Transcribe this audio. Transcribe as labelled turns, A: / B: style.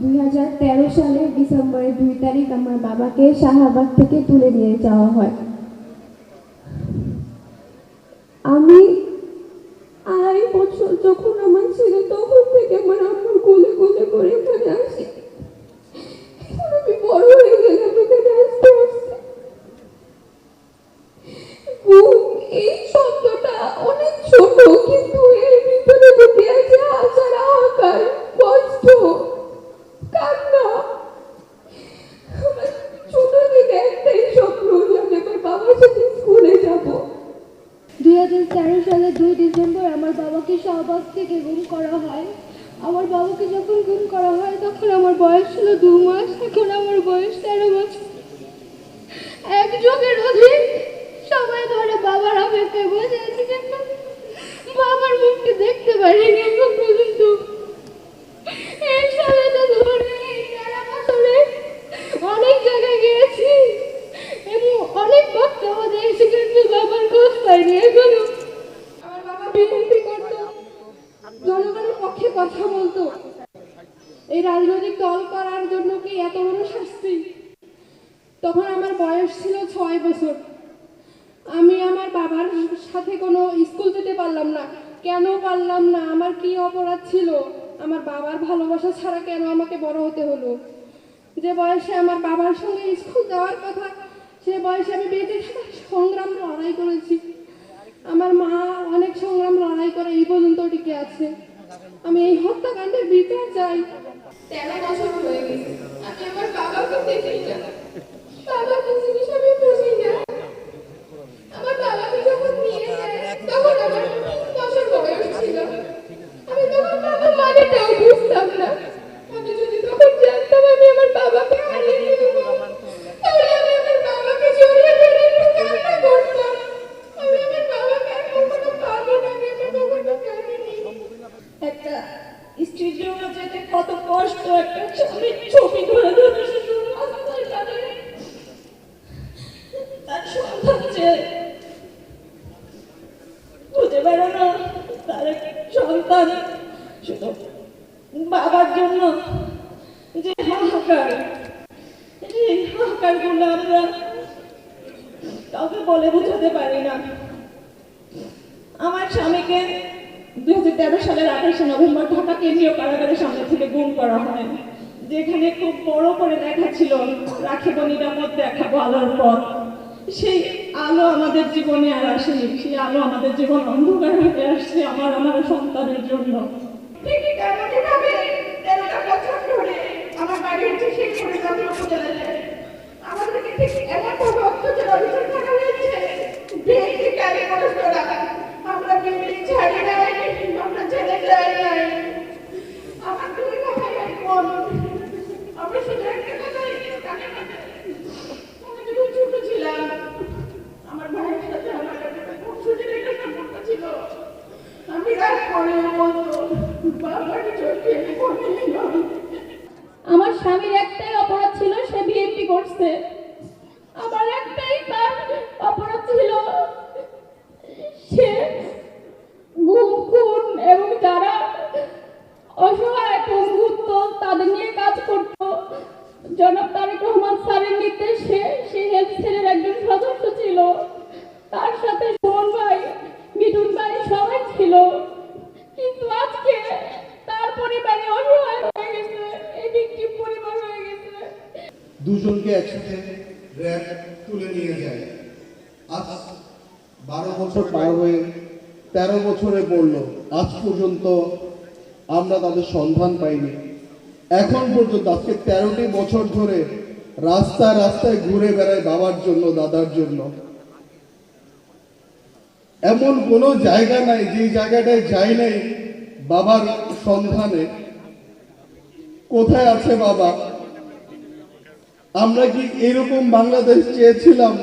A: দুই হাজার তেরো সালে ডিসেম্বরের দুই তারিখ আমার বাবাকে শাহবাগ থেকে তুলে নিয়ে যাওয়া হয়। সালে দুই ডিসেম্বর আমার বাবাকে শাহবাগ থেকে গুম করা হয়। আমার বাবাকে যখন গুম করা হয়, তখন আমার বয়স ছিল দু মাস, এখন আমার বয়স তেরো বছর। এক যুগের অধিক সবাই ধরে বাবার অপেক্ষায় বসে কিন্তু বাবার মুখটি দেখতে পারিনি জনগণের পক্ষে কথা বলতো। এই রাজনৈতিক দল করার জন্য কি এত বড় শাস্তি তখন আমার বয়স ছিল ছয় বছর। আমি আমার বাবার সাথে কোনো স্কুল যেতে পারলাম না। কেন পারলাম না? আমার কি অপরাধ ছিল? আমার বাবার ভালোবাসা ছাড়া কেন আমাকে বড় হতে হলো? যে বয়সে আমার বাবার সঙ্গে স্কুল যাওয়ার কথা, সে বয়সে আমি বেঁচে সংগ্রাম লড়াই করেছি আমার মা অনেক সংগ্রাম লড়াই করে এই পর্যন্ত টিকে আছে। আমি এই হত্যাকাণ্ডের বিচার চাই। তেরো বছর হয়ে গেছে। আমি আমার বাবাকে দেখেই না। একটা
B: স্ত্রীর যেতে কত কষ্ট, একটা ছবি যে শুধু বাবার জন্য যে হাহাকার হাহাকারগুলো আমরা কাউকে বলে বোঝাতে পারি না। আমার স্বামীকে দুই হাজার তেরো সালের আঠাশে নভেম্বর ঢাকা কেন্দ্রীয় কারাগারের সামনে থেকে গুম করা হয়, যেখানে খুব বড় করে লেখা ছিল, রাখিব নিরাপদ, দেখাবো আলোর পথ। সেই আলো আমাদের জীবনে আর আসেনি, সেই আলো আমাদের জীবন অন্ধকার হয়ে আসছে আমার আমার সন্তানের জন্য।
C: আমার বাড়ি হচ্ছে সেই করে আমাদেরকে ঠিক এমনভাবে আমার
A: স্বামীর একটাই অপরাধ ছিল সে বিএনপি করছে। আমার একটাই তার অপরাধ ছিল সে গুম এবং যারা অসহায় পঙ্গুত্ব তাদের নিয়ে কাজ করত। জনাব তারেক রহমান স্যারের নির্দেশে
D: দুজনকে একসাথে র্যাব তুলে নিয়ে যায়। আজ বারো বছর পার হয়ে তেরো বছরে পড়ল আজ পর্যন্ত আমরা তাদের সন্ধান পাইনি। এখন পর্যন্ত আজকে তেরোটি বছর ধরে রাস্তায় রাস্তায় ঘুরে বেড়ায় বাবার জন্য, দাদার জন্য। এমন কোনো জায়গা নাই, যে জায়গাটায় যাই নাই বাবার সন্ধানে। কোথায় আছে বাবা? আমরা কি এরকম বাংলাদেশ চেয়েছিলাম?